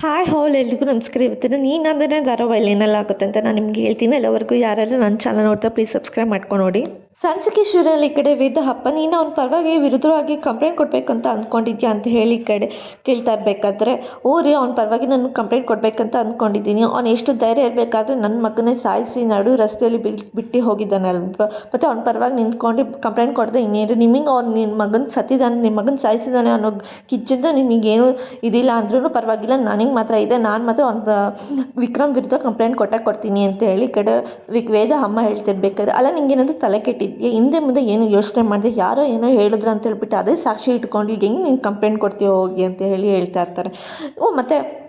Hi ಹಾಲ್ ಎಲ್ರಿಗೂ ನಮಸ್ಕಾರ. ಇವತ್ತಿನ ನೀನು ಅಂದರೆ ಧಾರಾವಾಹಿಲಿ ಏನೆಲ್ಲ ಆಗುತ್ತೆ ಅಂತ ನಾನು ನಿಮ್ಗೆ ಹೇಳ್ತೀನಿ. ಎಲ್ಲವರೆಗೂ ಯಾರಾದರೂ ನನ್ನ ಚಾನಲ್ ನೋಡ್ತಾ ಪ್ಲೀಸ್ ಸಬ್ಸ್ಕ್ರೈಬ್ ಮಾಡ್ಕೊಂಡು ನೋಡಿ. ಸಂಚಿಕೆ ಶೂರಲ್ಲಿ ಈ ಕಡೆ ವೇದ ಹಪ್ಪ ನೀನು ಅವ್ನ ಪರವಾಗಿ ವಿರುದ್ಧವಾಗಿ ಕಂಪ್ಲೇಂಟ್ ಕೊಡಬೇಕಂತ ಅಂದ್ಕೊಂಡಿದ್ಯಾ ಅಂತ ಹೇಳಿ ಈ ಕಡೆ ಕೇಳ್ತಾ ಇರಬೇಕಾದ್ರೆ ಓ ರೀ ಅವ್ನ ಪರವಾಗಿ ನಾನು ಕಂಪ್ಲೇಂಟ್ ಕೊಡಬೇಕಂತ ಅಂದ್ಕೊಂಡಿದ್ದೀನಿ ಅವ್ನು ಎಷ್ಟು ಧೈರ್ಯ ಇರಬೇಕಾದ್ರೆ ನನ್ನ ಮಗನೇ ಸಾಯಿಸಿ ನಡು ರಸ್ತೆಯಲ್ಲಿ ಬಿಡ್ ಬಿಟ್ಟು ಹೋಗಿದ್ದಾನಲ್ವ? ಮತ್ತು ಅವ್ನ ಪರವಾಗಿ ನಿಂತ್ಕೊಂಡು ಕಂಪ್ಲೇಂಟ್ ಕೊಡದೆ ಇನ್ನೇನು? ನಿಮಗೆ ಅವ್ನು ನಿನ್ನ ಮಗನ ಸತ್ತಿದ್ದಾನೆ ನಿಮ್ಮ ಮಗನ ಸಾಯಿಸಿದ್ದಾನೆ ಅನ್ನೋ ಕಿಚ್ಚಿಂದ ನಿಮಗೇನು ಇದಿಲ್ಲ ಅಂದ್ರೂ ಪರವಾಗಿಲ್ಲ. ನನಗೆ ಮಾತ್ರ ಇದೆ. ನಾನು ಮಾತ್ರ ಅವ್ನ ವಿಕ್ರಮ್ ವಿರುದ್ಧ ಕಂಪ್ಲೇಂಟ್ ಕೊಟ್ಟಾಗ ಕೊಡ್ತೀನಿ ಅಂತ ಹೇಳಿ ಕಡೆ ವಿಕ್, ವೇದ ಅಮ್ಮ ಹೇಳ್ತಿರ್ಬೇಕಾದ್ರೆ. ಅಲ್ಲ, ನಿಂಗೇನಾದರೂ ತಲೆ ಕೆಟ್ಟಿದ್ಯಾ ಹಿಂದೆ ಮುಂದೆ ಏನು ಯೋಚನೆ ಮಾಡಿದೆ? ಯಾರೋ ಏನೋ ಹೇಳಿದ್ರು ಅಂತ ಹೇಳ್ಬಿಟ್ಟು ಅದೇ ಸಾಕ್ಷಿ ಇಟ್ಕೊಂಡು ಈಗ ಹೆಂಗೆ ನೀನು ಕಂಪ್ಲೇಂಟ್ ಕೊಡ್ತೀಯೋ ಹೋಗಿ ಅಂತ ಹೇಳಿ ಹೇಳ್ತಾ ಇರ್ತಾರೆ. ಓ, ಮತ್ತು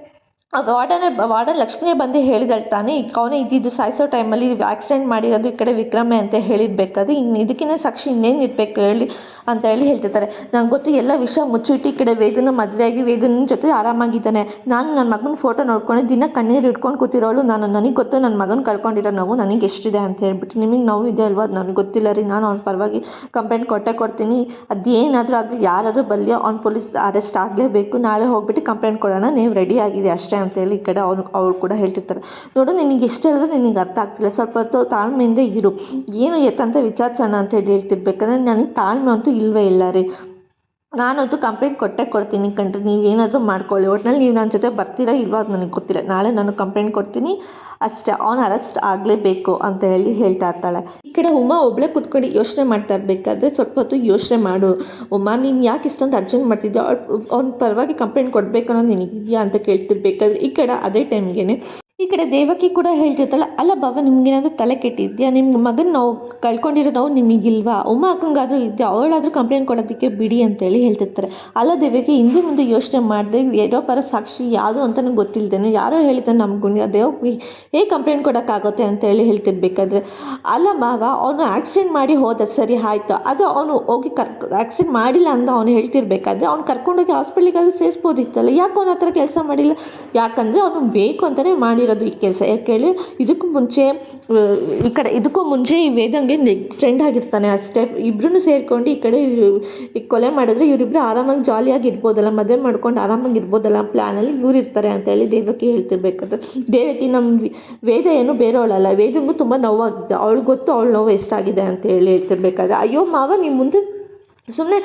ಆ ವಾರ್ಡನೇ, ವಾರ್ಡನ್ ಲಕ್ಷ್ಮಿಯೇ ಬಂದು ಹೇಳಿದಳು ತಾನೇ? ಅವನೇ ಇದ್ದಿದ್ದು ಸಾಯಿಸೋ ಟೈಮಲ್ಲಿ ಆಕ್ಸಿಡೆಂಟ್ ಮಾಡಿರೋದು ಈ ಕಡೆ ವಿಕ್ರಮೆ ಅಂತ ಹೇಳಿರ್ಬೇಕಾದ್ರೆ ಇನ್ನು ಇದಕ್ಕಿಂತ ಸಾಕ್ಷಿ ಇನ್ನೇನು ಇರಬೇಕು ಹೇಳಿ. ಅಂತ ಹೇಳಿ ಹೇಳ್ತಿರ್ತಾರೆ. ನಂಗೆ ಗೊತ್ತು ಎಲ್ಲ ವಿಷಯ ಮುಚ್ಚಿಟ್ಟು ಈ ಕಡೆ ವೇದನ ಮದುವೆಯಾಗಿ ವೇದನ ಜೊತೆ ಆರಾಮಾಗಿದ್ದಾನೆ. ನಾನು ನನ್ನ ಮಗನ ಫೋಟೋ ನೋಡ್ಕೊಂಡು ದಿನ ಕಣ್ಣೀರು ಇಟ್ಕೊಂಡು ಕೂತಿರೋಳು. ನಾನು ನನಗೆ ಗೊತ್ತು ನನ್ನ ಮಗನ ಕಳ್ಕೊಂಡಿರೋ ನೋವು ನನಗೆ ಎಷ್ಟಿದೆ ಅಂತ ಹೇಳ್ಬಿಟ್ಟು. ನಿಮಗೆ ನೋವು ಇದೆ ಅಲ್ವಾ? ಅದು ನನಗೆ ಗೊತ್ತಿಲ್ಲ ರೀ. ನಾನು ಅವ್ನ ಪರವಾಗಿ ಕಂಪ್ಲೇಂಟ್ ಕೊಟ್ಟೆ ಕೊಡ್ತೀನಿ. ಅದೇನಾದರೂ ಆಗಲಿ, ಯಾರಾದರೂ ಬರಲಿ ಅವ್ನು ಪೊಲೀಸ್ ಅರೆಸ್ಟ್ ಆಗಲೇಬೇಕು. ನಾಳೆ ಹೋಗ್ಬಿಟ್ಟು ಕಂಪ್ಲೇಂಟ್ ಕೊಡೋಣ. ನೀವು ರೆಡಿ ಆಗಿದೆ ಅಷ್ಟೇ ಅಂತೇಳಿ ಈ ಕಡೆ ಅವ್ನು ಅವ್ರು ಕೂಡ ಹೇಳ್ತಿರ್ತಾರೆ. ನೋಡು, ನಿನಗೆ ಎಷ್ಟು ಹೇಳಿದ್ರೆ ನಿನಗೆ ಅರ್ಥ ಆಗ್ತಿಲ್ಲ. ಸ್ವಲ್ಪ ತಾಳ್ಮೆಯಿಂದ ಇರು. ಏನು ಎತ್ತಂತ ವಿಚಾರಿಸೋಣ ಅಂತ ಹೇಳಿ ಹೇಳ್ತಿರ್ಬೇಕಂದ್ರೆ ನನಗೆ ತಾಳ್ಮೆ ಅಂತೂ ಇಲ್ಲವೇ ಇಲ್ಲ ರೀ. ನಾನಂತೂ ಕಂಪ್ಲೇಂಟ್ ಕೊಟ್ಟೆ ಕೊಡ್ತೀನಿ ಕಣ್ರಿ, ನೀವು ಏನಾದರೂ ಮಾಡ್ಕೊಳ್ಳಿ. ಒಟ್ನಲ್ಲಿ ನೀವು ನನ್ನ ಜೊತೆ ಬರ್ತೀರಾ ಇಲ್ವಾ ಅದು ನನಗೆ ಗೊತ್ತಿಲ್ಲ. ನಾಳೆ ನಾನು ಕಂಪ್ಲೇಂಟ್ ಕೊಡ್ತೀನಿ, ಅಷ್ಟೇ ಅವ್ನು ಅರೆಸ್ಟ್ ಆಗಲೇಬೇಕು ಅಂತ ಹೇಳಿ ಹೇಳ್ತಾ ಇರ್ತಾಳೆ. ಈ ಕಡೆ ಉಮಾ ಒಬ್ಬಳೇ ಕೂತ್ಕೊಂಡು ಯೋಚನೆ ಮಾಡ್ತಾ ಇರಬೇಕಾದ್ರೆ ಸ್ವಲ್ಪ ಹೊತ್ತು ಯೋಚನೆ ಮಾಡು. ಉಮಾ, ನೀನು ಯಾಕೆ ಇಷ್ಟೊಂದು ಅರ್ಜೆಂಟ್ ಮಾಡ್ತಿದ್ದೆ ಅವ್ನ ಪರವಾಗಿ ಕಂಪ್ಲೇಂಟ್ ಕೊಡಬೇಕು ಅನ್ನೋದು ನಿನಗಿದೆಯಾ ಅಂತ ಕೇಳ್ತಿರ್ಬೇಕಾದ್ರೆ ಈ ಕಡೆ ಅದೇ ಟೈಮ್ಗೆ ಈ ಕಡೆ ದೇವಕಿ ಕೂಡ ಹೇಳ್ತಿರ್ತಾಳೆ, ಅಲ್ಲ ಬಾಬಾ, ನಿಮ್ಗೇನಾದರೂ ತಲೆ ಕೆಟ್ಟಿದ್ಯಾ? ನಿಮ್ಮ ಮಗನ ನಾವು ಕಳ್ಕೊಂಡಿರೋ ನಾವು ನಿಮಗಿಲ್ವಾ? ಉಮ್ಮ ಅಕ್ಕಂಗಾದರೂ ಇದೆಯಾ? ಅವಳಾದರೂ ಕಂಪ್ಲೇಂಟ್ ಕೊಡೋದಕ್ಕೆ ಬಿಡಿ ಅಂತೇಳಿ ಹೇಳ್ತಿರ್ತಾರೆ. ಅಲ್ಲ ದೇವಕಿ, ಹಿಂದೆ ಮುಂದೆ ಯೋಚನೆ ಮಾಡಿದೆ ಏನೋ ಪರ ಸಾಕ್ಷಿ ಯಾವುದು ಅಂತ ನಂಗೆ ಗೊತ್ತಿಲ್ಲದೇನೆ ಯಾರೋ ನಮ್ಮ ಗುಣ ದೇವ್ ಹೇಗೆ ಕಂಪ್ಲೇಂಟ್ ಕೊಡೋಕ್ಕಾಗುತ್ತೆ ಅಂತೇಳಿ ಹೇಳ್ತಿರ್ಬೇಕಾದ್ರೆ, ಅಲ್ಲ ಮಾವ ಅವನು ಆಕ್ಸಿಡೆಂಟ್ ಮಾಡಿ ಹೋದ, ಸರಿ ಆಯಿತು. ಅದು ಅವನು ಹೋಗಿ ಕರ್ ಆಕ್ಸಿಡೆಂಟ್ ಮಾಡಿಲ್ಲ ಅಂತ ಅವನು ಹೇಳ್ತಿರ್ಬೇಕಾದ್ರೆ, ಅವ್ನು ಕರ್ಕೊಂಡೋಗಿ ಹಾಸ್ಪಿಟ್ಲಿಗಾದರೂ ಸೇರಿಸ್ಬೋದಿತ್ತಲ್ಲ? ಯಾಕೆ ಅವನ ಹತ್ರ ಕೆಲಸ ಮಾಡಿಲ್ಲ? ಯಾಕಂದರೆ ಅವನು ಬೇಕು ಅಂತಲೇ ಮಾಡಿರೋದು ಈ ಕೆಲಸ. ಯಾಕೆ ಹೇಳಿ? ಇದಕ್ಕೂ ಮುಂಚೆ ಈ ಕಡೆ, ಇದಕ್ಕೂ ಮುಂಚೆ ಈ ವೇದಂಗೆ ಫ್ರೆಂಡ್ ಆಗಿರ್ತಾನೆ ಅಷ್ಟೇ. ಇಬ್ಬರೂ ಸೇರ್ಕೊಂಡು ಈ ಕಡೆ ಕೊಲೆ ಮಾಡಿದ್ರೆ ಇವರಿಬ್ಬರು ಆರಾಮಾಗಿ ಜಾಲಿಯಾಗಿ ಇರ್ಬೋದಲ್ಲ ಮದುವೆ ಮಾಡ್ಕೊಂಡು ಆರಾಮಾಗಿ ಇರ್ಬೋದಲ್ಲ ಪ್ಲ್ಯಾನಲ್ಲಿ ಇವ್ರು ಇರ್ತಾರೆ ಅಂತೇಳಿ ದೇವಕ್ಕೆ ಹೇಳ್ತಿರ್ಬೇಕಾದ್ರೆ ದೇವಕಿ ನಮ್ಮ ವೇದ ಏನು ಬೇರೆಯವಳಲ್ಲ. ವೇದಂಗೂ ತುಂಬ ನೋವಾಗಿದೆ. ಅವಳು ಗೊತ್ತು ಅವಳು ನೋವು ಎಷ್ಟಾಗಿದೆ ಅಂತ ಹೇಳಿ ಹೇಳ್ತಿರ್ಬೇಕಾದ್ರೆ, ಅಯ್ಯೋ ಮಾವ ನೀವು ಮುಂದೆ ಸುಮ್ಮನೆ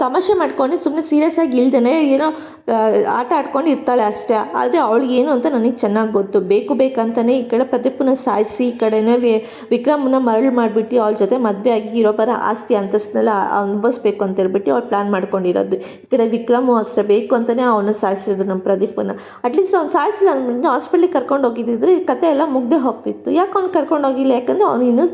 ತಮಾಷೆ ಮಾಡ್ಕೊಂಡು ಸುಮ್ಮನೆ ಸೀರಿಯಸ್ ಆಗಿ ಇಲ್ದೇ ಏನೋ ಆಟ ಆಡ್ಕೊಂಡು ಇರ್ತಾಳೆ ಅಷ್ಟೇ. ಆದರೆ ಅವಳಿಗೆ ಏನು ಅಂತ ನನಗೆ ಚೆನ್ನಾಗಿ ಗೊತ್ತು. ಬೇಕು ಬೇಕಂತಲೇ ಈ ಕಡೆ ಪ್ರದೀಪನ ಸಾಯಿಸಿ, ಈ ಕಡೆನೇ ವಿಕ್ರಮನ ಮರಳು ಮಾಡಿಬಿಟ್ಟು ಅವಳ ಜೊತೆ ಮದುವೆ ಆಗಿ ಇರೋ ಬರ ಆಸ್ತಿ ಅಂತಸ್ತನ್ನೆಲ್ಲ ಅನುಭವಿಸ್ಬೇಕು ಅಂತ ಹೇಳ್ಬಿಟ್ಟು ಅವ್ಳು ಪ್ಲ್ಯಾನ್ ಮಾಡ್ಕೊಂಡಿರೋದು. ಈ ಕಡೆ ವಿಕ್ರಮು ಅಷ್ಟೇ ಬೇಕು ಅಂತಲೇ ಅವನ್ನ ಸಾಯಿಸಿದ್ರು ನಮ್ಮ ಪ್ರದೀಪನ. ಅಟ್ಲೀಸ್ಟ್ ಅವ್ನು ಸಾಯಿಸಿಲ್ಲ ಅಂದ್ಬಿಟ್ಟು ಹಾಸ್ಪಿಟ್ಲಿಗೆ ಕರ್ಕೊಂಡು ಹೋಗಿದ್ದಿದ್ರೆ ಈ ಕತೆ ಎಲ್ಲ ಮುಗ್ದೇ ಹೋಗ್ತಿತ್ತು. ಯಾಕೆ ಅವ್ನು ಕರ್ಕೊಂಡು ಹೋಗಿಲ್ಲ? ಯಾಕಂದರೆ ಅವನು ಇನ್ನೂ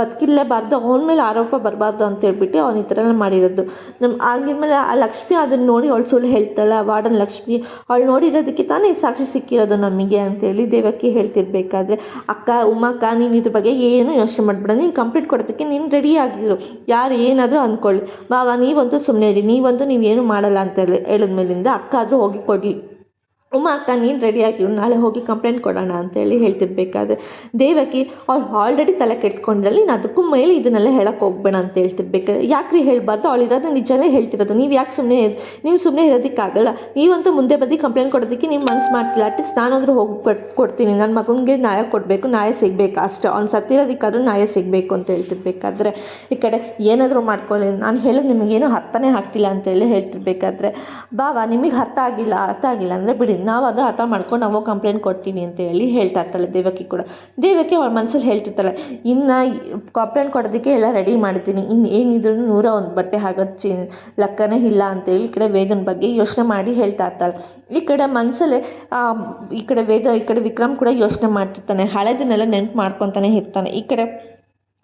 ಬದುಕಿರಲೇಬಾರ್ದು. ಅವನ ಮೇಲೆ ಆರೋಪ ಬರಬಾರ್ದು ಅಂತ ಹೇಳ್ಬಿಟ್ಟು ಅವ್ನು ಈ ಥರ ಎಲ್ಲ ಮಾಡಿರೋದು. ನಮ್ಮ ಆಗಿದ್ಮೇಲೆ ಆ ಲಕ್ಷ್ಮಿ ಅದನ್ನು ನೋಡಿ ಅವಳು ಸುಳ್ಳು ಹೇಳ್ತಾಳೆ. ವಾರ್ಡನ್ ಲಕ್ಷ್ಮಿ ಅವಳು ನೋಡಿರೋದಕ್ಕೆ ತಾನೇ ಸಾಕ್ಷಿ ಸಿಕ್ಕಿರೋದು ನಮಗೆ ಅಂತೇಳಿ ದೇವಕ್ಕೆ ಹೇಳ್ತಿರ್ಬೇಕಾದ್ರೆ, ಅಕ್ಕ, ಉಮ್ಮಕ್ಕ, ನೀನು ಇದ್ರ ಬಗ್ಗೆ ಏನು ಯೋಚನೆ ಮಾಡಬೇಡ. ನೀನು ಕಂಪ್ಲೀಟ್ ಕೊಡೋದಕ್ಕೆ ನೀನು ರೆಡಿ ಆಗಿರು. ಯಾರು ಏನಾದರೂ ಅಂದ್ಕೊಳ್ಳಿ. ಬಾವ ನೀವಂತೂ ಸುಮ್ಮನೆ ಇರಿ. ನೀವಂತೂ ನೀವೇನು ಮಾಡಲ್ಲ ಅಂತ ಹೇಳಿ ಹೇಳಿದ್ಮೇಲಿಂದ ಅಕ್ಕ ಆದರೂ ಹೋಗಿ ಕೊಡಲಿ. ಉಮ್ಮ ಅಕ್ಕ, ನೀನು ರೆಡಿಯಾಗಿರು ನಾಳೆ ಹೋಗಿ ಕಂಪ್ಲೇಂಟ್ ಕೊಡೋಣ ಅಂತೇಳಿ ಹೇಳ್ತಿರ್ಬೇಕಾದ್ರೆ, ದೇವಕಿ ಅವ್ಳು ಆಲ್ರೆಡಿ ತಲೆ ಕೆಡ್ಸ್ಕೊಂಡ್ರಲ್ಲಿ ನಾನು ಅದಕ್ಕೂ ಮೇಲೆ ಇದನ್ನೆಲ್ಲ ಹೇಳಕ್ಕೆ ಹೋಗ್ಬೇಡ ಅಂತ ಹೇಳ್ತಿರ್ಬೇಕಾದ್ರೆ, ಯಾಕ್ರಿ ಹೇಳಬಾರ್ದು? ಅವಳು ಇರೋದು ನಿಜನೇ ಹೇಳ್ತಿರೋದು. ನೀವು ಯಾಕೆ ಸುಮ್ಮನೆ ನೀವು ಸುಮ್ಮನೆ ಇರೋದಕ್ಕಾಗಲ್ಲ. ನೀವಂತೂ ಮುಂದೆ ಬದಿ ಕಂಪ್ಲೇಂಟ್ ಕೊಡೋದಕ್ಕೆ ನೀವು ಮನ್ಸು ಮಾಡ್ತಿಲ್ಲ. ಅಟ್ಲೀಸ್ಟ್ ನಾನಾದರೂ ಹೋಗಿ ಕೊಡ್ತೀನಿ. ನನ್ನ ಮಗನಿಗೆ ನ್ಯಾಯ ಕೊಡಬೇಕು, ನ್ಯಾಯ ಸಿಗಬೇಕು ಅಷ್ಟೇ. ಅವ್ನು ಸತ್ತಿರೋದಕ್ಕಾದ್ರೂ ನ್ಯಾಯ ಸಿಗಬೇಕು ಅಂತ ಹೇಳ್ತಿರ್ಬೇಕಾದ್ರೆ, ಈ ಕಡೆ ಏನಾದರೂ ಮಾಡ್ಕೊಳ್ಳಿ. ನಾನು ಹೇಳೋದು ನಿಮಗೇನು ಅರ್ಥನೇ ಆಗ್ತಿಲ್ಲ ಅಂತೇಳಿ ಹೇಳ್ತಿರ್ಬೇಕಾದ್ರೆ, ಬಾವಾ, ನಿಮಗೆ ಅರ್ಥ ಆಗಿಲ್ಲ ಅರ್ಥ ಆಗಿಲ್ಲ ಅಂದರೆ ಬಿಡಿ. ನಾವು ಅದು ಅರ್ಥ ಮಾಡ್ಕೊಂಡು ನಾವು ಕಂಪ್ಲೇಂಟ್ ಕೊಡ್ತೀನಿ ಅಂತ ಹೇಳಿ ಹೇಳ್ತಾ ಇರ್ತಾಳೆ ದೇವಕಿ ಕೂಡ. ದೇವಕಿ ಅವ್ರ ಮನಸ್ಸಲ್ಲಿ ಹೇಳ್ತಿರ್ತಾಳೆ, ಇನ್ನು ಕಂಪ್ಲೇಂಟ್ ಕೊಡೋದಕ್ಕೆ ಎಲ್ಲ ರೆಡಿ ಮಾಡ್ತೀನಿ ಇನ್ನು ಏನಿದ್ರು ನೂರ ಒಂದು ಬಟ್ಟೆ ಹಾಕೋದು ಚಿ ಲೆಕ್ಕನೇ ಇಲ್ಲ ಅಂತೇಳಿ ಈ ಕಡೆ ವೇದನ ಬಗ್ಗೆ ಯೋಚನೆ ಮಾಡಿ ಹೇಳ್ತಾ ಇರ್ತಾಳೆ. ಈ ಕಡೆ ಮನಸ್ಸಲ್ಲೇ ಈ ಕಡೆ ವೇದ, ಈ ಕಡೆ ವಿಕ್ರಮ್ ಕೂಡ ಯೋಚನೆ ಮಾಡ್ತಿರ್ತಾನೆ, ಹಳೆದನ್ನೆಲ್ಲ ನೆನ್ಪು ಮಾಡ್ಕೊತಾನೆ ಇರ್ತಾನೆ. ಈ ಕಡೆ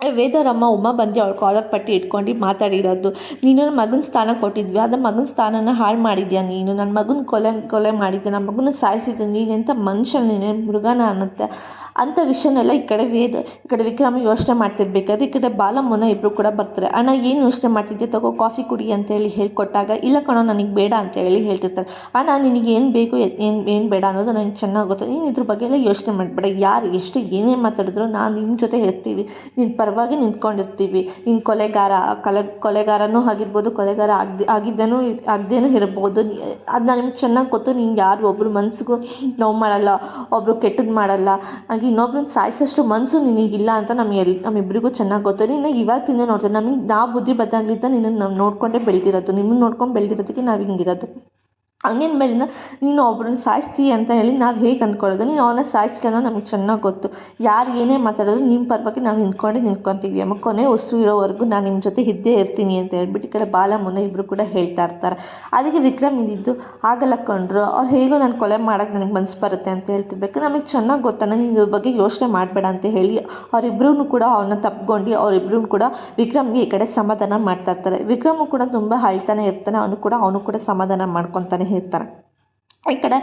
ವೇದರಮ್ಮ ಉಮ್ಮ ಬಂದು ಅವಳು ಕಾಲರ್ ಪಟ್ಟಿ ಇಟ್ಕೊಂಡು ಮಾತಾಡಿರೋದು. ನೀನು ನನ್ನ ಮಗನ ಸ್ಥಾನ ಕೊಟ್ಟಿದ್ವಿ ಅದು ಮಗನ ಸ್ಥಾನನ ಹಾಳು ಮಾಡಿದ್ಯಾ ನೀನು? ನನ್ನ ಮಗನ ಕೊಲೆ ಕೊಲೆ ಮಾಡಿದ್ದೆ ನನ್ನ ಮಗನ ಸಾಯಿಸಿದ್ದೆ ನೀನೆಂಥ ಮನುಷ್ಯ ನೀನು, ಮೃಗನ ಅನ್ನತ್ತೆ. ಅಂಥ ವಿಷಯನೆಲ್ಲ ಈ ಕಡೆ ವೇದ, ಈ ಕಡೆ ವಿಕ್ರಮ ಯೋಚನೆ ಮಾಡ್ತಿರ್ಬೇಕಾದ್ರೆ ಈ ಕಡೆ ಬಾಲಮ್ಮನ ಇಬ್ಬರು ಕೂಡ ಬರ್ತಾರೆ. ಅಣ್ಣ, ಏನು ಯೋಚನೆ ಮಾಡ್ತಿದ್ದೆ? ತಗೋ, ಕಾಫಿ ಕುಡಿ ಅಂತೇಳಿ ಹೇಳಿಕೊಟ್ಟಾಗ, ಇಲ್ಲ ಕಣೋ, ನನಗೆ ಬೇಡ ಅಂತ ಹೇಳಿ ಹೇಳ್ತಿರ್ತಾರೆ. ಅಣ್ಣ, ನಿನಗೆ ಏನು ಬೇಕು, ಏನು ಏನು ಬೇಡ ಅನ್ನೋದು ನನಗೆ ಚೆನ್ನಾಗಿ ಗೊತ್ತು. ನೀನು ಇದ್ರ ಬಗ್ಗೆ ಎಲ್ಲ ಯೋಚನೆ ಮಾಡಬೇಡ. ಯಾರು ಎಷ್ಟು ಏನೇ ಮಾತಾಡಿದ್ರು ನಾನು ನಿನ್ನ ಜೊತೆ ಇರ್ತೀವಿ. ನಿನ್ನ ಪರವಾಗಿ ನಿಂತ್ಕೊಂಡಿರ್ತೀವಿ. ನಿನ್ನ ಕೊಲೆಗಾರ, ಕೊಲೆ, ಕೊಲೆಗಾರನೂ ಆಗಿರ್ಬೋದು, ಕೊಲೆಗಾರ ಆಗದೆ, ಆಗಿದ್ದೇನೂ, ಆಗದೇನೂ ಇರ್ಬೋದು. ಅದು ನನಗೆ ಚೆನ್ನಾಗಿ ಗೊತ್ತು. ನೀನು ಯಾರು? ಒಬ್ಬರು ಮನಸ್ಸಿಗೂ ನೋವು ಮಾಡಲ್ಲ ಒಬ್ಬರು ಕೆಟ್ಟದ್ದು ಮಾಡಲ್ಲ. ಹಾಗೆ ಇನ್ನೊಬ್ರನ್ನ ಸಾಯಿಸೋಷ್ಟು ಮನಸ್ಸು ನಿನಗಿಲ್ಲ ಅಂತ ನಮಗೆ ಎಲ್ ನಮ್ಮಿಬ್ಬರಿಗೂ ಚೆನ್ನಾಗಿ ಗೊತ್ತು. ನೀನು ಇವಾಗಿಂದ ನೋಡ್ತೀನಿ ನಮಗೆ ನಾವು ಬುದ್ಧಿ ಬಂದಾಗಲಿಂದ ನಿನ್ನನ್ನು ನಾವು ನೋಡಿಕೊಂಡೇ ಬೆಳೆದಿರೋದು. ನಿಮ್ಮನ್ನ ನೋಡ್ಕೊಂಡು ಬೆಳೆದಿರೋದಕ್ಕೆ ನಾವು ಹಿಂಗಿರೋದು. ಹಂಗಿನ ಮೇಲಿಂದ, ನೀನು ಒಬ್ಬರನ್ನ ಸಾಯಿಸ್ತೀಯ ಅಂತ ಹೇಳಿ ನಾವು ಹೇಗೆ ಅಂದ್ಕೊಳ್ಳೋದು? ನೀನು ಅವನ್ನ ಸಾಯಿಸಿಲ್ಲ ಅನ್ನೋದು ನಮಗೆ ಚೆನ್ನಾಗಿ ಗೊತ್ತು. ಯಾರು ಏನೇ ಮಾತಾಡಿದ್ರು ನಿಮ್ಮ ಪರವಾಗಿ ನಾವು ನಿಂತ್ಕೊಂಡೇ ನಿಂತ್ಕೊತೀವಿ ಅಮ್ಮ. ಕೊನೆ ಉಸಿರು ಇರೋವರೆಗೂ ನಾನು ನಿಮ್ಮ ಜೊತೆ ಇದ್ದೇ ಇರ್ತೀನಿ ಅಂತ ಹೇಳ್ಬಿಟ್ಟು ಈ ಕಡೆ ಬಾಲ ಮುನ್ನ ಇಬ್ಬರು ಕೂಡ ಹೇಳ್ತಾ ಇರ್ತಾರೆ. ಅದಕ್ಕೆ ವಿಕ್ರಮ್ ಇದ್ದಿದ್ದು ಆಗಲ್ಲ ಕಂಡ್ರು ಅವ್ರು ಹೇಗೋ ನಾನು ಕೊಲೆ ಮಾಡೋಕ್ಕೆ ನನಗೆ ಮನಸ್ಸು ಬರುತ್ತೆ ಅಂತ ಹೇಳ್ತಿರ್ಬೇಕು. ನಮಗೆ ಚೆನ್ನಾಗಿ ಗೊತ್ತಾನೆ ನೀನು ಇದ್ರ ಬಗ್ಗೆ ಯೋಚನೆ ಮಾಡಬೇಡ ಅಂತ ಹೇಳಿ ಅವರಿಬ್ಬರೂ ಕೂಡ ಅವನ್ನ ತಪ್ಕೊಂಡು ಅವರಿಬ್ಬರೂ ಕೂಡ ವಿಕ್ರಮ್ಗೆ ಈ ಕಡೆ ಸಮಾಧಾನ ಮಾಡ್ತಾ ಇರ್ತಾರೆ. ವಿಕ್ರಮು ಕೂಡ ತುಂಬ ಅಳ್ತಾನೆ ಇರ್ತಾನೆ, ಅವನು ಕೂಡ ಅವನು ಕೂಡ ಸಮಾಧಾನ ಮಾಡ್ಕೊತಾನೆ ಇರ್ತಾರೆ ಈ ಕಡೆ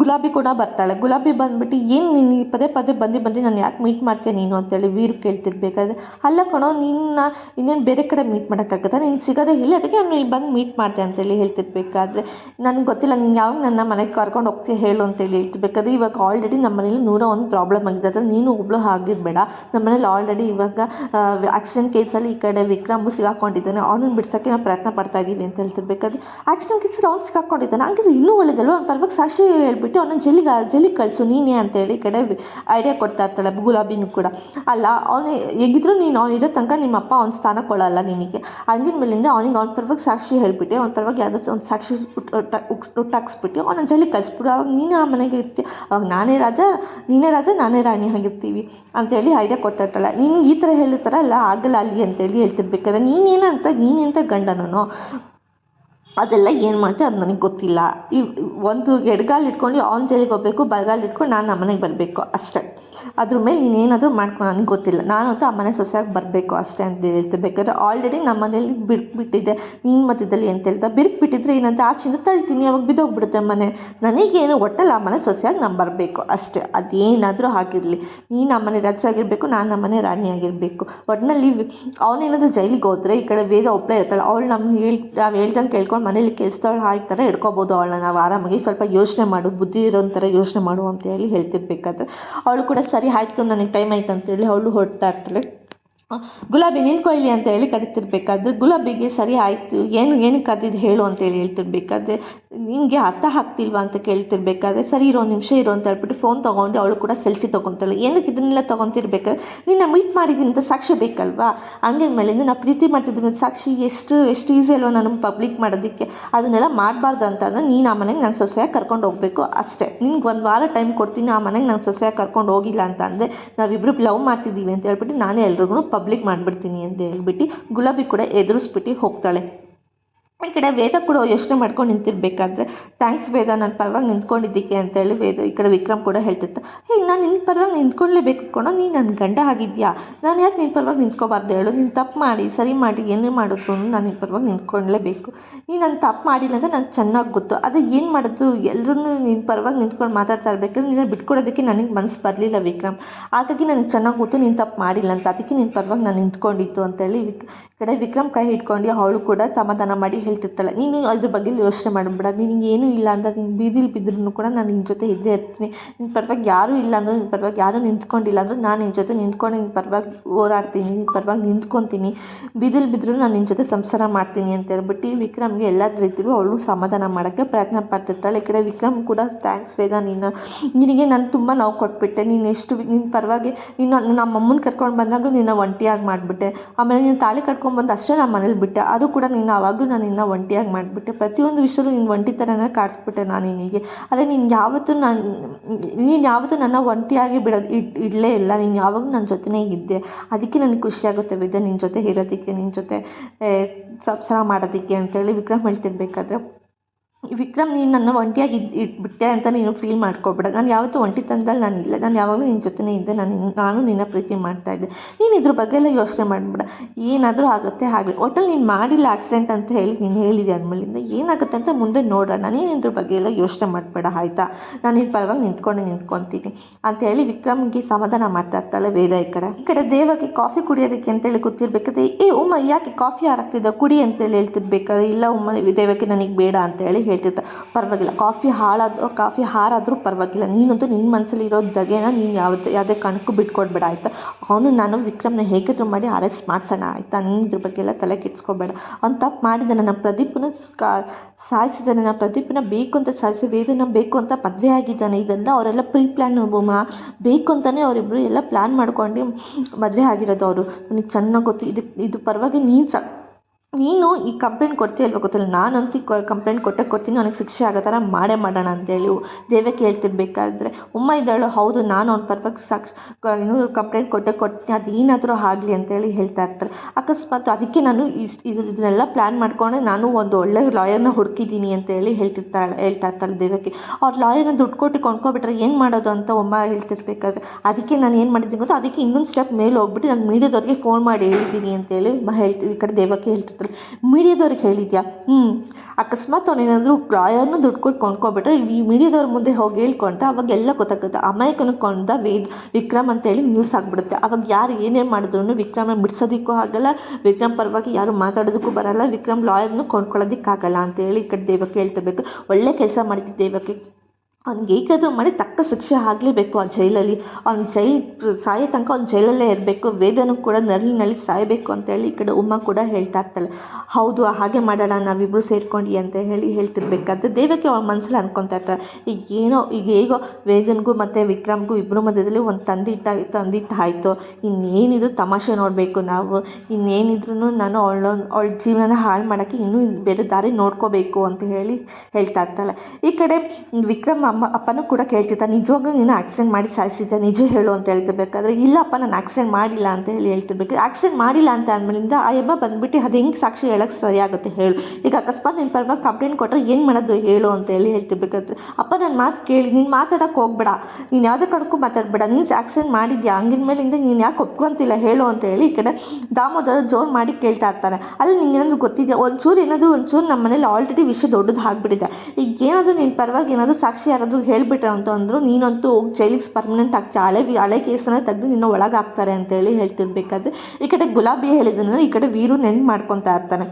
ಗುಲಾಬಿ ಕೂಡ ಬರ್ತಾಳೆ. ಗುಲಾಬಿ ಬಂದ್ಬಿಟ್ಟು ಏನು ನೀನು ಪದೇ ಪದೇ ಬಂದು ಬಂದು ನಾನು ಯಾಕೆ ಮೀಟ್ ಮಾಡ್ತೀಯ ನೀನು ಅಂತೇಳಿ ವೀರು ಕೇಳ್ತಿರ್ಬೇಕಾದ್ರೆ, ಅಲ್ಲ ಕಣೋ, ನಿನ್ನ, ಇನ್ನೇನು ಬೇರೆ ಕಡೆ ಮೀಟ್ ಮಾಡೋಕ್ಕಾಗತ್ತಾ? ನೀನು ಸಿಗೋದೇ ಇಲ್ಲ, ಅದಕ್ಕೆ ನಾನು ಇಲ್ಲಿ ಬಂದು ಮೀಟ್ ಮಾಡಿದೆ ಅಂತೇಳಿ ಹೇಳ್ತಿರ್ಬೇಕಾದ್ರೆ, ನನಗೆ ಗೊತ್ತಿಲ್ಲ, ನೀನು ಯಾವಾಗ ನನ್ನ ಮನೆಗೆ ಕರ್ಕೊಂಡು ಹೋಗ್ತೀಯ ಹೇಳು ಅಂತೇಳಿ ಹೇಳ್ತಿರ್ಬೇಕಾದ್ರೆ, ಇವಾಗ ಆಲ್ರೆಡಿ ನಮ್ಮ ಮನೇಲಿ ನೂರ ಒಂದು ಪ್ರಾಬ್ಲಮ್ ಆಗಿದೆ. ಅದ್ರಲ್ಲಿ ನೀನು ಒಬ್ಬಳು ಆಗಿರಬೇಡ. ನಮ್ಮ ಮನೇಲಿ ಆಲ್ರೆಡಿ ಇವಾಗ ಆಕ್ಸಿಡೆಂಟ್ ಕೇಸಲ್ಲಿ ಈ ಕಡೆ ವಿಕ್ರಮು ಸಿಗಾಕೊಂಡಿದ್ದಾನೆ. ಅವನನ್ನು ಬಿಡ್ಸೋಕ್ಕೆ ನಾವು ಪ್ರಯತ್ನ ಪಡ್ತಾ ಇದ್ದೀವಿ ಅಂತ ಹೇಳ್ತಿರ್ಬೇಕಾದ್ರೆ ಆಕ್ಸಿಡೆಂಟ್ ಕೇಸಲ್ಲಿ ಅವ್ನು ಸಿಗಾಕೊಂಡಿದ್ದಾನೆ. ಹಂಗಾದ್ರೆ ಇನ್ನೂ ಅವ್ನು ಪರವಾಗಿ ಸಾಕ್ಷಿ ಹೇಳ್ಬಿಟ್ಟು ಅವನ ಜೆಲ್ಲಿಗೆ ಜೆಲ್ಲಿಗೆ ಕಳಿಸು, ನೀನೇ ಅಂತೇಳಿ ಕಡೆ ಐಡಿಯಾ ಕೊಡ್ತಾ ಇರ್ತಾಳೆ ಗುಲಾಬಿನೂ ಕೂಡ. ಅಲ್ಲ, ಅವನು, ಹೇಗಿದ್ರು ನೀನು ಅವ್ನು ಇರೋ ತನಕ ನಿಮ್ಮ ಅಪ್ಪ ಅವ್ನ ಸ್ಥಾನ ಕೊಡಲ್ಲ ನಿನಗೆ. ಹಂಗಿನ ಮೇಲಿಂದ ಅವನಿಗೆ ಅವ್ನ ಪರವಾಗಿ ಸಾಕ್ಷಿ ಹೇಳ್ಬಿಟ್ಟೆ, ಅವ್ನ ಪರವಾಗಿ ಯಾವುದೋ ಒಂದು ಸಾಕ್ಷಿ ಹುಟ್ಟಾಕ್ಸ್ಬಿಟ್ಟು ಅವನ ಜಲ್ಲಿ ಕಳಿಸ್ಬಿಡು. ಅವಾಗ ನೀನು ಆ ಮನೆಗೆ ಇರ್ತೀಯ. ಅವಾಗ ನಾನೇ ರಾಜ, ನೀನೇ ರಾಜ, ನಾನೇ ರಾಣಿ ಆಗಿರ್ತೀವಿ ಅಂತೇಳಿ ಐಡಿಯಾ ಕೊಡ್ತಾ ಇರ್ತಾಳೆ. ನೀನು ಈ ಥರ ಹೇಳಿರ್ತಾರಲ್ಲ, ಆಗಲ್ಲ ಅಲ್ಲಿ ಅಂತೇಳಿ ಹೇಳ್ತಿರ್ಬೇಕಾದ್ರೆ ನೀನೇನಂತ, ನೀನೆಂತ ಗಂಡನೋ ಅದೆಲ್ಲ ಏನು ಮಾಡುತ್ತೆ ಅದು ನನಗೆ ಗೊತ್ತಿಲ್ಲ. ಈ ಒಂದು ಎಡಗಾಲು ಇಟ್ಕೊಂಡು ಅವ್ನ ಜೈಲಿಗೆ ಹೋಗ್ಬೇಕು, ಬಲಗಾಲು ಇಟ್ಕೊಂಡು ನಾನು ನಮ್ಮ ಮನೆಗೆ ಬರಬೇಕು ಅಷ್ಟೇ. ಅದ್ರ ಮೇಲೆ ನೀನು ಏನಾದರೂ ಮಾಡ್ಕೊ ನನಗೆ ಗೊತ್ತಿಲ್ಲ. ನಾನು ಅಂತೂ ಆ ಮನೆ ಸೊಸೆಯಾಗಿ ಬರಬೇಕು ಅಷ್ಟೇ ಅಂತ ಹೇಳ್ತಿರ್ಬೇಕಾದ್ರೆ ಆಲ್ರೆಡಿ ನಮ್ಮ ಮನೇಲಿ ಬಿಟ್ಬಿಟ್ಟಿದ್ದೆ ನೀನು ಮಧ್ಯದಲ್ಲಿ ಅಂತ ಹೇಳ್ತಾ? ಬಿರುಕು ಬಿಟ್ಟಿದ್ರೆ ಏನಂತ? ಆಚೆಯಿಂದ ತಳ್ತೀನಿ. ಅವಾಗ ಬಿದ್ದೋಗ್ಬಿಡುತ್ತೆ ಮನೆ. ನನಗೇನು ಒಟ್ಟಲ್ಲಿ ಆ ಮನೆ ಸೊಸೆಯಾಗಿ ನಾನು ಬರಬೇಕು ಅಷ್ಟೇ. ಅದೇನಾದರೂ ಆಗಿರಲಿ. ನೀನು ಆ ಮನೆ ರಾಜ ಆಗಿರಬೇಕು, ನಾನು ನಮ್ಮ ಮನೆ ರಾಣಿ ಆಗಿರಬೇಕು. ಒಟ್ಟಿನಲ್ಲಿ ಅವನೇನಾದರೂ ಜೈಲಿಗೆ ಹೋದರೆ ಈ ಕಡೆ ವೇದ ಒಬ್ಬಳೇ ಇರ್ತಾಳೆ. ಅವಳು ನಮ್ಮ ಹೇಳಿ ನಾವು ಹೇಳ್ದಂಗೆ ಕೇಳ್ಕೊಂಡು ಮನೇಲಿ ಕೆಲಸದವಳು ಆ ಥರ ಅವಳನ್ನ. ನಾವು ಆರಾಮಾಗಿ ಸ್ವಲ್ಪ ಯೋಚನೆ ಮಾಡು. ಬುದ್ಧಿ ಇರೋ ಥರ ಯೋಚನೆ ಮಾಡು ಅಂತ ಹೇಳಿ ಹೇಳ್ತಿರ್ಬೇಕಾದ್ರೆ. ಅವಳು ಕೂಡ ಸರಿ ಆಯ್ತು ನನಗೆ ಟೈಮ್ ಆಯ್ತು ಅಂತೇಳಿ ಅವಳು ಹೊರಡ್ತಾ ಗುಲಾಬಿ ನಿಂತ್ಕೊ ಇಲ್ಲಿ ಅಂತ ಹೇಳಿ ಕರಿತಿರ್ಬೇಕಾದ್ರೆ ಗುಲಾಬಿಗೆ ಸರಿ ಆಯಿತು, ಏನು ಏನು ಕರೆದಿದ್ದು ಹೇಳು ಅಂತೇಳಿ ಹೇಳ್ತಿರ್ಬೇಕಾದ್ರೆ, ನಿನಗೆ ಅರ್ಥ ಆಗ್ತಿಲ್ವಾ ಅಂತ ಕೇಳ್ತಿರ್ಬೇಕಾದ್ರೆ, ಸರಿ ಇರೋ ನಿಮಿಷ ಇರೋ ಅಂತ ಹೇಳ್ಬಿಟ್ಟು ಫೋನ್ ತೊಗೊಂಡು ಅವಳು ಕೂಡ ಸೆಲ್ಫಿ ತೊಗೊತಾಳೆ. ಏನಕ್ಕೆ ಇದನ್ನೆಲ್ಲ ತೊಗೊತಿರ್ಬೇಕಾದ್ರೆ, ನಿನ್ನ ಮೀಟ್ ಮಾಡಿದ್ದೀನಿ ಸಾಕ್ಷಿ ಬೇಕಲ್ವಾ? ಹಂಗೆ ಮೇಲಿಂದ ನಾನು ಪ್ರೀತಿ ಮಾಡ್ತಿದ್ದೀನಿ ಸಾಕ್ಷಿ ಎಷ್ಟು ಎಷ್ಟು ಈಸಿ ಅಲ್ವಾ ನಾನು ಪಬ್ಲಿಕ್ ಮಾಡೋದಕ್ಕೆ? ಅದನ್ನೆಲ್ಲ ಮಾಡಬಾರ್ದು ಅಂತಂದರೆ ನೀನು ಆ ಮನೆಗೆ ನಾನು ಸೊಸೆಯಾಗಿ ಕರ್ಕೊಂಡು ಹೋಗಬೇಕು ಅಷ್ಟೇ. ನಿನ್ಗೆ ಒಂದು ವಾರ ಟೈಮ್ ಕೊಡ್ತೀನಿ, ಆ ಮನೆಗೆ ನಾನು ಸೊಸೆಯಾಗಿ ಕರ್ಕೊಂಡು ಹೋಗಿಲ್ಲ ಅಂತ ಅಂದರೆ ನಾವಿಬ್ಬರು ಲವ್ ಮಾಡ್ತಿದ್ದೀವಿ ಅಂತ ಹೇಳ್ಬಿಟ್ಟು ನಾನೇ ಎಲ್ರಿಗೂ ಪಬ್ಲಿಕ್ ಮಾಡಿಬಿಡ್ತೀನಿ ಅಂತ ಹೇಳ್ಬಿಟ್ಟು ಗುಲಾಬಿ ಕೂಡ ಎದುರಿಸ್ಬಿಟ್ಟು ಹೋಗ್ತಾಳೆ. ಈ ಕಡೆ ವೇದ ಕೂಡ ಯೋಚನೆ ಮಾಡ್ಕೊಂಡು ನಿಂತಿರ್ಬೇಕಾದ್ರೆ ಥ್ಯಾಂಕ್ಸ್ ವೇದ ನನ್ನ ಪರವಾಗಿ ನಿಂತ್ಕೊಂಡಿದ್ದಕ್ಕೆ ಅಂತೇಳಿ ವೇದ ಈ ಕಡೆ ವಿಕ್ರಮ್ ಕೂಡ ಹೇಳ್ತಿರ್ತ. ಹೇ ನಾನು ನಿನ್ನ ಪರವಾಗಿ ನಿಂತ್ಕೊಳ್ಳೇಬೇಕು ಕಣೋ, ನೀನು ನನ್ನ ಗಂಡ ಆಗಿದ್ಯಾ? ನಾನು ಯಾಕೆ ನಿನ್ನ ಪರವಾಗಿ ನಿಂತ್ಕೋಬಾರ್ದು ಹೇಳು? ನೀನು ತಪ್ಪು ಮಾಡಿ, ಸರಿ ಮಾಡಿ, ಏನೇ ಮಾಡಿದ್ರು ನಾನು ನಿನ್ನ ಪರವಾಗಿ ನಿಂತ್ಕೊಳ್ಳೇಬೇಕು ನೀನು ನಾನು ತಪ್ಪು ಮಾಡಿಲ್ಲ ಅಂತ ನಂಗೆ ಚೆನ್ನಾಗಿ ಗೊತ್ತು. ಅದು ಏನು ಮಾಡೋದು ಎಲ್ಲರೂ ನಿನ್ನ ಪರವಾಗಿ ನಿಂತ್ಕೊಂಡು ಮಾತಾಡ್ತಾ ಇರಬೇಕು ನೀನು ಬಿಟ್ಕೊಡೋದಕ್ಕೆ ನನಗೆ ಮನಸ್ಸು ಬರಲಿಲ್ಲ ವಿಕ್ರಮ್. ಹಾಗಾಗಿ ನನಗೆ ಚೆನ್ನಾಗಿ ಗೊತ್ತು, ನೀನು ತಪ್ಪು ಮಾಡಿಲ್ಲ ಅಂತ. ಅದಕ್ಕೆ ನಿನ್ನ ಪರವಾಗಿ ನಾನು ನಿಂತ್ಕೊಂಡಿದ್ದು ಅಂತೇಳಿ ವಿಕ್ ಕಡೆ ವಿಕ್ರಮ್ ಕೈ ಹಿಡ್ಕೊಂಡು ಅವಳು ಕೂಡ ಸಮಾಧಾನ ಮಾಡಿ ಹೇಳ್ತಿರ್ತಾಳೆ. ನೀನು ಅದ್ರ ಬಗ್ಗೆ ಯೋಚನೆ ಮಾಡಬೇಡ ನಿನಗೆ ಏನೂ ಇಲ್ಲ ಅಂದ್ರೆ ನೀನು ಬೀದಿಲಿ ಬಿದ್ದರೂ ಕೂಡ ನಾನು ನಿನ್ನ ಜೊತೆ ಇದ್ದೇ ಇರ್ತೀನಿ. ನಿನ್ನ ಪರವಾಗಿ ಯಾರೂ ಇಲ್ಲ ಅಂದರೂ ನಿನ್ನ ಪರವಾಗಿ ಯಾರೂ ನಿಂತ್ಕೊಂಡಿಲ್ಲ ಅಂದರೂ ನಾನು ನಿನ್ನ ಜೊತೆ ನಿಂತ್ಕೊಂಡು ನಿನ್ನ ಪರವಾಗಿ ಹೋರಾಡ್ತೀನಿ ನಿನ್ನ ಪರವಾಗಿ ನಿಂತ್ಕೊತೀನಿ. ಬೀದಿಲಿ ಬಿದ್ದರೂ ನಾನು ನಿನ್ನ ಜೊತೆ ಸಂಸಾರ ಮಾಡ್ತೀನಿ ಅಂತ ಹೇಳ್ಬಿಟ್ಟು ವಿಕ್ರಮ್ಗೆ ಎಲ್ಲ ರೀತಿಯಲ್ಲೂ ಅವಳು ಸಮಾಧಾನ ಮಾಡೋಕ್ಕೆ ಪ್ರಯತ್ನ ಪಡ್ತಿರ್ತಾಳೆ. ಈ ಕಡೆ ವಿಕ್ರಮ್ ಕೂಡ ಥ್ಯಾಂಕ್ಸ್ ವೇದ, ನೀನು, ನಿನಗೆ ನಾನು ತುಂಬ ನೋವು ಕೊಟ್ಬಿಟ್ಟೆ. ನೀನು ಎಷ್ಟು ನಿನ್ನ ಪರವಾಗಿ, ನೀನು ನಮ್ಮ ಅಮ್ಮನ ಕರ್ಕೊಂಡು ಬಂದಾಗಲೂ ನಿನ್ನ ಒಂಟಿಯಾಗಿ ಮಾಡಿಬಿಟ್ಟೆ. ಆಮೇಲೆ ನೀನು ತಾಳಿ ಕಟ್ಕೊಂಡು ಬಂದು ಅಷ್ಟೇ ನಮ್ಮ ಮನೇಲಿ ಬಿಟ್ಟೆ. ಅದು ಕೂಡ ನೀನು ಆವಾಗಲೂ ನಾನು ಒಂಟಿಯಾಗಿ ಮಾಡಿಬಿಟ್ಟೆ. ಪ್ರತಿಯೊಂದು ವಿಷಯದಲ್ಲೂ ನೀನು ಒಂಟಿ ಥರನೇ ಕಾಡಿಸ್ಬಿಟ್ಟೆ ನಾನು ನಿನಗೆ. ಆದರೆ ನೀನು ಯಾವತ್ತೂ ನಾನು, ನೀನು ಯಾವತ್ತೂ ನನ್ನ ಒಂಟಿಯಾಗಿ ಬಿಡೋದು ಇಡ್, ಇಡಲೇ ಇಲ್ಲ. ನೀನು ಯಾವಾಗಲೂ ನನ್ನ ಜೊತೆನೇ ಇದ್ದೆ. ಅದಕ್ಕೆ ನನಗೆ ಖುಷಿಯಾಗುತ್ತೆ ವಿದ್ಯೆ ನಿನ್ನ ಜೊತೆ ಇರೋದಕ್ಕೆ ನಿನ್ನ ಜೊತೆ ಸಂಸಾರ ಮಾಡೋದಕ್ಕೆ ಅಂತೇಳಿ ವಿಕ್ರಮ್ ಹೇಳ್ತಿರ್ಬೇಕಾದ್ರೆ ವಿಕ್ರಮ್, ನೀನು ನನ್ನ ಒಂಟಿಯಾಗಿ ಇದ್ದು ಇಟ್ಬಿಟ್ಟೆ ಅಂತ ನೀನು ಫೀಲ್ ಮಾಡ್ಕೋಬೇಡ. ನಾನು ಯಾವತ್ತೂ ಒಂಟಿ ತಂದಲ್ಲಿ ನಾನು ಇಲ್ಲ. ನಾನು ಯಾವಾಗಲೂ ನಿನ್ನ ಜೊತೆನೇ ಇದ್ದೆ. ನಾನು ನಾನು ನಿನ್ನ ಪ್ರೀತಿ ಮಾಡ್ತಾಯಿದ್ದೆ ನೀನು ಇದ್ರ ಬಗ್ಗೆ ಎಲ್ಲ ಯೋಚನೆ ಮಾಡಬೇಡ. ಏನಾದರೂ ಆಗುತ್ತೆ ಆಗಲಿ ಒಟ್ಟಲ್ಲಿ ನೀನು ಮಾಡಿಲ್ಲ ಆಕ್ಸಿಡೆಂಟ್ ಅಂತ ಹೇಳಿ ನೀನು ಹೇಳಿದೆ ಅಂದಮೇಲಿಂದ ಏನಾಗುತ್ತೆ ಅಂತ ಮುಂದೆ ನೋಡೋಣ ನೀನು ಇದ್ರ ಬಗ್ಗೆ ಎಲ್ಲ ಯೋಚನೆ ಮಾಡಬೇಡ, ಆಯಿತಾ? ನಾನು ನಿನ್ನ ಪರವಾಗಿ ನಿಂತ್ಕೊಂಡೆ ನಿಂತ್ಕೊತೀನಿ ಅಂತ ಹೇಳಿ ವಿಕ್ರಮ್ಗೆ ಸಮಾಧಾನ ಮಾಡ್ತಾ ಇರ್ತಾಳೆ ವೇದ ಈ ಕಡೆ. ಈ ಕಡೆ ದೇವಕ್ಕೆ ಕಾಫಿ ಕುಡಿಯೋದಕ್ಕೆ ಅಂತೇಳಿ ಗೊತ್ತಿರಬೇಕಾದ್ರೆ ಏ ಉಮ್ಮ ಯಾಕೆ ಕಾಫಿ ಹಾರಾಗ್ತಿದ್ದ ಕುಡಿ ಅಂತೇಳಿ ಹೇಳ್ತಿರ್ಬೇಕಾದ್ರೆ, ಇಲ್ಲ ಉಮ್ಮ ದೇವಕ್ಕೆ ನನಗೆ ಬೇಡ ಅಂತೇಳಿ ಹೇಳ್ತಿರ್ತಾರೆ ಪರವಾಗಿಲ್ಲ, ಕಾಫಿ ಹಾಳಾದ್ರು ಕಾಫಿ ಹಾರಾದರೂ ಪರವಾಗಿಲ್ಲ, ನೀನಂತೂ ನಿನ್ನ ಮನಸ್ಸಲ್ಲಿ ಇರೋ ದಗೆನ ನೀನು ಯಾವುದೇ ಯಾವುದೇ ಕಣಕ್ಕೂ ಬಿಟ್ಕೊಡ್ಬೇಡ, ಆಯ್ತಾ? ಅವನು ನಾನು ವಿಕ್ರಮ್ನ ಹೇಗಾದರೂ ಮಾಡಿ ಅರೆಸ್ಟ್ ಮಾಡ್ಸೋಣ, ಆಯ್ತಾ? ನೀನು ಇದ್ರ ಬಗ್ಗೆ ಎಲ್ಲ ತಲೆ ಕೆಡಿಸ್ಕೊಬೇಡ. ಅವ್ನು ತಪ್ಪು ಮಾಡಿದ ನನ್ನ ಪ್ರದೀಪನ ಕಾ ನನ್ನ ಪ್ರದೀಪನ ಬೇಕು ಅಂತ ಸಾಯಿಸಿ, ವೇದನ ಬೇಕು ಅಂತ ಮದುವೆ ಆಗಿದ್ದಾನೆ, ಇದೆಲ್ಲ ಅವರೆಲ್ಲ ಪ್ರೀ ಪ್ಲ್ಯಾನ್ ಮಾ ಬೇಕು ಅಂತಲೇ ಅವರಿಬ್ಬರು ಎಲ್ಲ ಪ್ಲ್ಯಾನ್ ಮಾಡ್ಕೊಂಡು ಮದುವೆ ಆಗಿರೋದು ಅವರು. ನನಗೆ ಚೆನ್ನಾಗಿ ಗೊತ್ತು ಇದಕ್ಕೆ ಇದು ಪರವಾಗಿ ನೀನು ಸ ನೀನು ಈ ಕಂಪ್ಲೇಂಟ್ ಕೊಡ್ತೀಯ ಇಲ್ವೋ ಗೊತ್ತಿಲ್ಲ. ನಾನಂತೂ ಕಂಪ್ಲೇಂಟ್ ಕೊಟ್ಟೇ ಕೊಡ್ತೀನಿ, ಅವನಿಗೆ ಶಿಕ್ಷೆ ಆಗೋ ಥರ ಮಾಡೇ ಮಾಡೋಣ ಅಂತೇಳಿ ದೇವಕ್ಕೆ ಹೇಳ್ತಿರ್ಬೇಕಾದ್ರೆ. ಉಮ್ಮ ಇದ್ದಾಳು, ಹೌದು, ನಾನು ಅವ್ನ ಪರ್ಫೆಕ್ಟ್ ಸಾಕ್ಷಿ ಇನ್ನೂ ಕಂಪ್ಲೇಂಟ್ ಕೊಟ್ಟೇ ಕೊಡ್ತೀನಿ, ಅದು ಏನಾದರೂ ಆಗಲಿ ಅಂತೇಳಿ ಹೇಳ್ತಾ ಇರ್ತಾರೆ. ಅಕಸ್ಮಾತ್ ಅದಕ್ಕೆ ನಾನು ಇಷ್ಟು ಇದು ಇದನ್ನೆಲ್ಲ ಪ್ಲ್ಯಾನ್ ಮಾಡ್ಕೊಂಡೆ, ನಾನು ಒಂದು ಒಳ್ಳೆ ಲಾಯರ್ನ ಹುಡುಕಿದ್ದೀನಿ ಅಂತೇಳಿ ಹೇಳ್ತಿರ್ತಾಳೆ ಹೇಳ್ತಾ ಇರ್ತಾಳೆ ದೇವಕ್ಕೆ. ಅವ್ರು ಲಾಯರ್ನ ದುಡ್ಡು ಕೊಟ್ಟು ಕೊಂಡ್ಕೊಬಿಟ್ರೆ ಏನು ಮಾಡೋದು ಅಂತ ಉಮ್ಮ ಹೇಳ್ತಿರ್ಬೇಕಾದ್ರೆ, ಅದಕ್ಕೆ ನಾನು ಏನು ಮಾಡಿದ್ದೀನಿ ಗೊತ್ತಾ? ಅದಕ್ಕೆ ಇನ್ನೊಂದು ಸ್ಟೆಪ್ ಮೇಲೆ ಹೋಗ್ಬಿಟ್ಟು ನಾನು ಮೀಡಿಯಾದವ್ರಿಗೆ ಫೋನ್ ಮಾಡಿ ಹೇಳಿದ್ದೀನಿ ಅಂತೇಳಿ ಮ ಹೇಳ್ತಿ ಈ ಕಡೆ ದೇವಕ್ಕೆ ಹೇಳ್ತಿರ್ತಾರೆ ಮೀಡಿಯಾದವ್ರಿಗೆ ಹೇಳಿದ್ಯಾ? ಹ್ಞೂ ಅಕಸ್ಮಾತ್ ಅವನೇನಾದರೂ ಲಾಯರ್ನೂ ದುಡ್ಡು ಕೊಟ್ಟು ಕೊಂಡ್ಕೊಬಿಟ್ರೆ, ಈ ಮೀಡಿಯಾದವ್ರ ಮುಂದೆ ಹೋಗಿ ಹೇಳ್ಕೊಂಡ್ರೆ ಅವಾಗ ಎಲ್ಲ ಗೊತ್ತಾಗುತ್ತೆ ಅಮಾಯಕನ ಕೊಂಡ ವೇದ್ ವಿಕ್ರಮ್ ಅಂತೇಳಿ ನ್ಯೂಸ್ ಆಗಿಬಿಡುತ್ತೆ. ಅವಾಗ ಯಾರು ಏನೇ ಮಾಡಿದ್ರು ವಿಕ್ರಮ್ನ ಬಿಡ್ಸೋದಕ್ಕೂ ಆಗಲ್ಲ, ವಿಕ್ರಮ್ ಪರವಾಗಿ ಯಾರು ಮಾತಾಡೋದಕ್ಕೂ ಬರಲ್ಲ, ವಿಕ್ರಮ್ ಲಾಯರ್ನೂ ಕೊಂಡ್ಕೊಳ್ಳೋದಕ್ಕಾಗಲ್ಲ ಅಂತೇಳಿ ಈ ಕಡೆ ದೇವಕ್ಕೆ ಹೇಳ್ತಬೇಕು. ಒಳ್ಳೆ ಕೆಲಸ ಮಾಡಿದ್ದು ದೇವಕ್ಕೆ. ಅವ್ನಿಗೆ ಹೇಗಾದರೂ ಮಾಡಿ ತಕ್ಕ ಶಿಕ್ಷೆ ಆಗಲೇಬೇಕು ಆ ಜೈಲಲ್ಲಿ. ಅವ್ನ ಜೈಲ್ ಸಾಯೋ ತನಕ ಅವ್ನ ಜೈಲಲ್ಲೇ ಇರಬೇಕು. ವೇದನೂ ಕೂಡ ನರಳಿ ಸಾಯಬೇಕು ಅಂತೇಳಿ ಈ ಕಡೆ ಉಮ್ಮ ಕೂಡ ಹೇಳ್ತಾ ಇರ್ತಾಳೆ. ಹೌದು, ಹಾಗೆ ಮಾಡೋಣ ನಾವಿಬ್ಬರು ಸೇರ್ಕೊಂಡು ಅಂತ ಹೇಳಿ ಹೇಳ್ತಿರ್ಬೇಕಾದ್ರೆ ದೇವಕ್ಕೆ ಅವ್ನ ಮನಸ್ಸಲ್ಲಿ ಅನ್ಕೊತಾ ಇರ್ತಾರೆ ಈಗ ಏನೋ, ಈಗ ಹೇಗೋ ವೇದನ್ಗೂ ಮತ್ತು ವಿಕ್ರಮ್ಗೂ ಇಬ್ಬರ ಮಧ್ಯದಲ್ಲಿ ಒಂದು ತಂದಿಟ್ಟ ತಂದಿಟ್ಟು ಆಯಿತು. ಇನ್ನೇನಿದ್ರು ತಮಾಷೆ ನೋಡಬೇಕು ನಾವು. ಇನ್ನೇನಿದ್ರು ನಾನು ಅವಳ ಅವಳ ಜೀವನನ ಹಾಳು ಮಾಡೋಕ್ಕೆ ಇನ್ನೂ ಬೇರೆ ದಾರಿ ನೋಡ್ಕೋಬೇಕು ಅಂತ ಹೇಳಿ ಹೇಳ್ತಾ ಇರ್ತಾಳೆ. ಈ ಕಡೆ ವಿಕ್ರಮ್ ಅಮ್ಮ, ಅಪ್ಪನೂ ಕೂಡ ಕೇಳ್ತಿದ್ದ ನಿಜವಾಗ್ಲೂ ನೀನು ಆಕ್ಸಿಡೆಂಟ್ ಮಾಡಿ ಸಾಯಿಸಿದ್ದೆ ನಿಜ ಹೇಳು ಅಂತ ಹೇಳ್ತಿರ್ಬೇಕಾದ್ರೆ ಇಲ್ಲಪ್ಪ ನಾನು ಆಕ್ಸಿಡೆಂಟ್ ಮಾಡಿಲ್ಲ ಅಂತ ಹೇಳಿ ಹೇಳ್ತಿರ್ಬೇಕು ಆಕ್ಸಿಡೆಂಟ್ ಮಾಡಿಲ್ಲ ಅಂತ ಅಂದ್ಮೇಲಿಂದ ಆ ಯಬ್ಬ ಬಂದ್ಬಿಟ್ಟು ಅದು ಹೆಂಗೆ ಸಾಕ್ಷಿ ಹೇಳೋಕ್ಕೆ ಸರಿ ಆಗುತ್ತೆ ಹೇಳು. ಈಗ ಅಕಸ್ಮಾತ್ ನಿನ್ನ ಪರವಾಗಿ ಕಂಪ್ಲೇಂಟ್ ಕೊಟ್ಟರೆ ಏನು ಮಾಡೋದು ಹೇಳು ಅಂತ ಹೇಳಿ ಹೇಳ್ತಿರ್ಬೇಕಾದ್ರೆ, ಅಪ್ಪ ನನ್ನ ಮಾತು ಕೇಳಿ, ನೀನು ಮಾತಾಡೋಕ್ಕೆ ಹೋಗ್ಬೇಡ. ನೀನು ಯಾವುದೇ ಕಡೆಗೂ ಮಾತಾಡಬೇಡ. ನೀನು ಆಕ್ಸಿಡೆಂಟ್ ಮಾಡಿದ್ಯಾ? ಹಂಗಿನ ಮೇಲಿಂದ ನೀನು ಯಾಕೆ ಒಪ್ಕೊಂತಿಲ್ಲ ಹೇಳು ಅಂತ ಹೇಳಿ ಈ ಕಡೆ ದಾಮೋದರ ಜೋರು ಮಾಡಿ ಕೇಳ್ತಾ ಇರ್ತಾನೆ. ಅಲ್ಲಿ ನಿಂಗೆ ಏನಾದರೂ ಗೊತ್ತಿದೆಯಾ? ಒಂಚೂರು ಏನಾದರೂ ಒಂಚೂರು ನಮ್ಮ ಮನೇಲಿ ಆಲ್ರೆಡಿ ವಿಷಯ ದೊಡ್ಡದು ಆಗಿಬಿಟ್ಟಿದೆ ಈಗ ಏನಾದರೂ ನಿನ್ನ ಪರವಾಗಿ ಏನಾದರೂ ಸಾಕ್ಷಿ ಯಾರಾದರೂ ಹೇಳಿಬಿಟ್ರೆ ಅಂತ ಅಂದರು, ನೀನಂತೂ ಹೋಗಿ ಜೈಲಿಗೆ ಪರ್ಮನೆಂಟ್ ಆಗ್ತೀಯ ಹಳೆ ಹಳೆ ಕೇಸನ್ನ ತೆಗೆದು ನಿನ್ನ ಒಳಗೆ ಹಾಕ್ತಾರೆ ಅಂತೇಳಿ ಹೇಳ್ತಿರ್ಬೇಕಾದ್ರೆ, ಈ ಕಡೆ ಗುಲಾಬಿ ಹೇಳಿದ್ದನ್ನು ಈ ಕಡೆ ವೀರು ನೆನ್ಪು ಮಾಡ್ಕೊತಾ ಇರ್ತಾನೆ.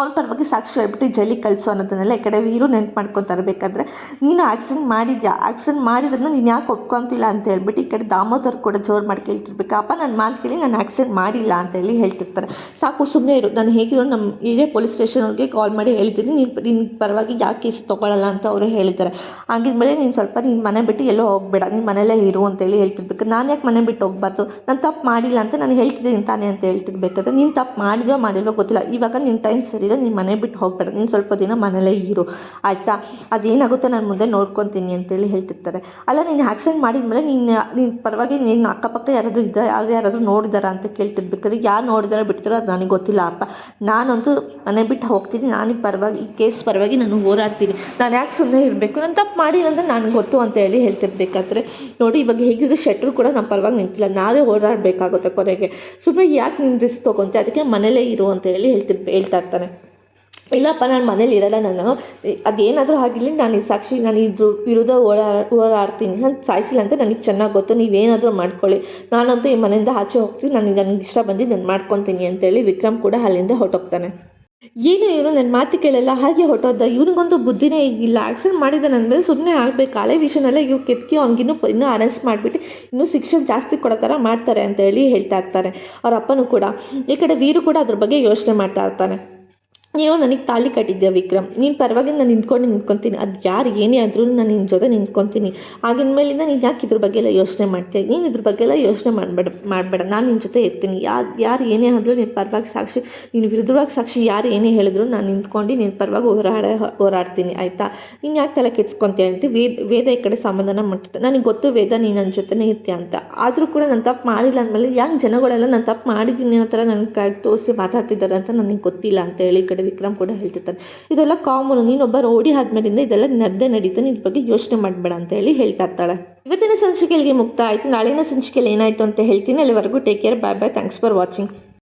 ಅವ್ನ ಪರವಾಗಿ ಸಾಕ್ಷಿ ಹೇಳ್ಬಿಟ್ಟು ಜೈಲಿಗೆ ಕಳಿಸೋ ಅನ್ನೋದನ್ನೆಲ್ಲ ಈ ಕಡೆ ವೀರು ನೆನ್ಪು ಮಾಡ್ಕೊತಾರೆ ಇರಬೇಕಾದ್ರೆ ನೀನು ಆಕ್ಸಿಡೆಂಟ್ ಮಾಡಿದ್ಯಾ? ಆಕ್ಸಿಡೆಂಟ್ ಮಾಡಿರೋದನ್ನ ನೀನು ಯಾಕೆ ಒಪ್ಕೊತಿಲ್ಲ ಅಂತ ಹೇಳ್ಬಿಟ್ಟು ಈ ಕಡೆ ದಾಮೋದರ್ ಕೂಡ ಜೋರು ಮಾಡಿ ಕೇಳ್ತಿರ್ಬೇಕು. ಅಪ್ಪ ನನ್ನ ಮಾತು ಕೇಳಿ ನಾನು ಆಕ್ಸಿಡೆಂಟ್ ಮಾಡಿಲ್ಲ ಅಂತ ಹೇಳಿ ಹೇಳ್ತಿರ್ತಾರೆ. ಸಾಕು ಸುಮ್ಮನೆ ಇರು. ನಾನು ಹೇಗಿರೋ ನಮ್ಮ ಇದೇ ಪೊಲೀಸ್ ಸ್ಟೇಷನ್ಗೆ ಕಾಲ್ ಮಾಡಿ ಹೇಳ್ತೀನಿ ನೀನು ನಿನ್ನ ಪರವಾಗಿ ಯಾಕೆ ಕೇಸ್ ತೊಗೊಳ್ಳಲ್ಲ ಅಂತ ಅವರು ಹೇಳಿದ್ದಾರೆ. ಹಾಗಿದ್ಮೇಲೆ ನೀನು ಸ್ವಲ್ಪ ನೀನು ಮನೆ ಬಿಟ್ಟು ಎಲ್ಲೋ ಹೋಗಬೇಡ. ನೀನು ಮನೆಯಲ್ಲೇ ಇರು ಅಂತೇಳಿ ಹೇಳ್ತಿರ್ಬೇಕು. ನಾನು ಯಾಕೆ ಮನೆ ಬಿಟ್ಟು ಹೋಗ್ಬಾರ್ದು? ನಾನು ತಪ್ಪು ಮಾಡಿಲ್ಲ ಅಂತ ನಾನು ಹೇಳ್ತಿದ್ದೀನಿ ತಾನೇ ಅಂತ ಹೇಳ್ತಿರ್ಬೇಕಾದ್ರೆ ನೀನು ತಪ್ಪು ಮಾಡಿದೋ ಮಾಡಿಲ್ವೋ ಗೊತ್ತಿಲ್ಲ. ಇವಾಗ ನಿನ್ನ ಟೈಮ್ ಸರಿ ಇಲ್ಲ ನೀನು ಮನೆ ಬಿಟ್ಟು ಹೋಗಬೇಡ. ನೀನು ಸ್ವಲ್ಪ ದಿನ ಮನೇಲೇ ಇರು. ಆಯಿತಾ? ಅದೇನಾಗುತ್ತೋ ನಾನು ಮುಂದೆ ನೋಡ್ಕೊತೀನಿ ಅಂತೇಳಿ ಹೇಳ್ತಿರ್ತಾರೆ. ಅಲ್ಲ, ನೀನು ಆಕ್ಸಿಡೆಂಟ್ ಮಾಡಿದ್ಮೇಲೆ ನೀನು ನಿನ್ನ ಪರವಾಗಿ ನೀನು ಅಕ್ಕಪಕ್ಕ ಯಾರಾದರೂ ಇದ್ದ ಯಾರು ಯಾರಾದರೂ ನೋಡಿದಾರಾ ಅಂತ ಕೇಳ್ತಿರ್ಬೇಕಾದ್ರೆ ಯಾರು ನೋಡಿದಾರ ಬಿಡ್ತಾರೋ ಅದು ನನಗೆ ಗೊತ್ತಿಲ್ಲ, ಅಪ್ಪ. ನಾನಂತೂ ಮನೆ ಬಿಟ್ಟು ಹೋಗ್ತೀನಿ. ನಾನು ಪರವಾಗಿ, ಈ ಕೇಸ್ ಪರವಾಗಿ ನಾನು ಹೋರಾಡ್ತೀನಿ. ನಾನು ಯಾಕೆ ಸುಮ್ಮನೆ ಇರಬೇಕು? ನಾನು ತಪ್ಪು ಮಾಡಿಲ್ಲ ಅಂದರೆ ನನಗೆ ಗೊತ್ತು ಅಂತ ಹೇಳಿ ಹೇಳ್ತಿರ್ಬೇಕಾದ್ರೆ, ನೋಡಿ ಇವಾಗ ಹೇಗಿದ್ರು ಶೆಟ್ರು ಕೂಡ ನಮ್ಮ ಪರವಾಗಿ ನಿಂತಿಲ್ಲ. ನಾವೇ ಹೋರಾಡಬೇಕಾಗುತ್ತೆ ಕೊನೆಗೆ. ಸುಮ್ಮನೆ ಯಾಕೆ ನೀನು ರಿಸ್ಕ್ ತೊಗೊತೆ? ಅದಕ್ಕೆ ಮನೇಲೇ ಇರು ಅಂತ ಹೇಳಿ ಹೇಳ್ತಿರ್, ಹೇಳ್ತಾ ಇರ್ತಾನೆ ಇಲ್ಲಪ್ಪ, ನಾನು ಮನೇಲಿ ಇರಲ್ಲ ನಾನು. ಅದೇನಾದರೂ ಆಗಿರಲಿ, ನಾನು ಸಾಕ್ಷಿ, ನಾನು ಇದ್ರ ವಿರುದ್ಧ ಓಡಾ ಹೋರಾಡ್ತೀನಿ ನಾನು ಸಾಯಿಸಿಲ್ಲ ಅಂತ ನನಗೆ ಚೆನ್ನಾಗಿ ಗೊತ್ತು. ನೀವೇನಾದರೂ ಮಾಡ್ಕೊಳ್ಳಿ. ನಾನಂತೂ ಈ ಮನೆಯಿಂದ ಆಚೆ ಹೋಗ್ತೀನಿ. ನಾನು ನನಗೆ ಇಷ್ಟ ಬಂದಿದ್ದು ನಾನು ಮಾಡ್ಕೊತೀನಿ ಅಂತೇಳಿ ವಿಕ್ರಮ್ ಕೂಡ ಅಲ್ಲಿಂದ ಹೊರಟೋಗ್ತಾನೆ. ಏನು ಇವನು ನನ್ನ ಮಾತು ಕೇಳಲ್ಲ. ಹಾಗೆ ಹೊಟ್ಟೋದ ಇವನಿಗೊಂದು ಬುದ್ಧಿನೇ ಇಲ್ಲ. ಆಕ್ಸಿಡೆಂಟ್ ನನ್ನ ಮೇಲೆ ಸುಮ್ಮನೆ ಆಗಬೇಕು. ಹಳೆ ವಿಷಯನೆಲ್ಲ ಇವ್ ಕೆತ್ಕಿ ಅವ್ನಿಗಿನ್ನೂ ಇನ್ನೂ ಅರೆಸ್ಟ್ ಮಾಡಿಬಿಟ್ಟು ಇನ್ನೂ ಶಿಕ್ಷೆ ಜಾಸ್ತಿ ಕೊಡೋ ಥರ ಮಾಡ್ತಾರೆ ಅಂತ ಹೇಳಿ ಹೇಳ್ತಾ ಇರ್ತಾರೆ. ಅವ್ರ ಅಪ್ಪನೂ ಕೂಡ. ಈ ಕಡೆ ವೀರು ಕೂಡ ಅದ್ರ ಬಗ್ಗೆ ಯೋಚನೆ ಮಾಡ್ತಾ ಇರ್ತಾನೆ. ನೀನು ನನಗೆ ತಾಳಿ ಕಟ್ಟಿದ್ದೆ ವಿಕ್ರಮ್? ನೀನು ಪರವಾಗಿ ನಾನು ನಿಂತ್ಕೊಂಡು ನಿಂತ್ಕೊತೀನಿ. ಅದು ಯಾರು ಏನೇ ಆದರೂ ನಾನು ನಿನ್ನ ಜೊತೆ ನಿಂತ್ಕೊತೀನಿ. ಆಗಿನ ಮೇಲಿಂದ ನೀನು ಯಾಕೆ ಇದ್ರ ಬಗ್ಗೆ ಎಲ್ಲ ಯೋಚನೆ ಮಾಡ್ತೀಯ? ನೀನು ಇದ್ರ ಬಗ್ಗೆ ಎಲ್ಲ ಯೋಚನೆ ಮಾಡಬೇಡ ಮಾಡಬೇಡ. ನಾನು ನಿನ್ನ ಜೊತೆ ಇರ್ತೀನಿ. ಯಾರು ಯಾರು ಏನೇ ಆದರೂ ನೀನು ಪರವಾಗಿ ಸಾಕ್ಷಿ, ನೀನು ವಿರುದ್ಧವಾಗಿ ಸಾಕ್ಷಿ ಯಾರು ಏನೇ ಹೇಳಿದ್ರು ನಾನು ನಿಂತ್ಕೊಂಡು ನಿನ್ನ ಪರವಾಗಿ ಹೋರಾಡ, ಹೋರಾಡ್ತೀನಿ, ಆಯಿತಾ? ನೀನು ಯಾಕೆ ತಲೆ ಕೆಡ್ಸ್ಕೊತೀಯ ಅಂತ ವೇದ ವೇದ ಈ ಕಡೆ ಸಮಾಧಾನ ಮಾಡ್ತಿದ್ದೆ ನನಗೆ ಗೊತ್ತು ವೇದ ನೀನು ನನ್ನ ಜೊತೆನೇ ಇರ್ತೀಯ ಅಂತ. ಆದರೂ ಕೂಡ ನಾನು ತಪ್ಪು ಮಾಡಿಲ್ಲ ಅಂದಮೇಲೆ ಯಾಕೆ ಜನಗಳೆಲ್ಲ ನಾನು ತಪ್ಪು ಮಾಡಿದ್ದೀನಿ ಅನ್ನೋ ಥರ ನನ್ನ ಕೈ ತೋರಿಸಿ ಮಾತಾಡ್ತಿದ್ದಾರೆ ಅಂತ ನನಗೆ ಗೊತ್ತಿಲ್ಲ ಅಂತ ಹೇಳಿ ಈ ಕಡೆ ವಿಕ್ರಮ್ ಕೂಡ ಹೇಳ್ತಿರ್ತಾನೆ. ಇದೆಲ್ಲ ಕಾಮನ್, ನೀನೊಬ್ಬ ರೌಡಿ ಆದ್ಮೇಲಿಂದ ಇದೆಲ್ಲ ನಡೆದೇ ನಡೀತು ಇದ್ರ ಬಗ್ಗೆ ಯೋಚನೆ ಮಾಡಬೇಡ ಅಂತ ಹೇಳಿ ಹೇಳ್ತಾ ಇರ್ತಾಳೆ. ಇವತ್ತಿನ ಸಂಚಿಕೆಗೆ ಮುಕ್ತ ಆಯಿತು ನಾಳಿನ ಸಂಚಿಕೆಯಲ್ಲಿ ಏನಾಯಿತು ಅಂತ ಹೇಳ್ತೀನಿ. ಅಲ್ಲಿವರೆಗೂ take care bye bye thanks for watching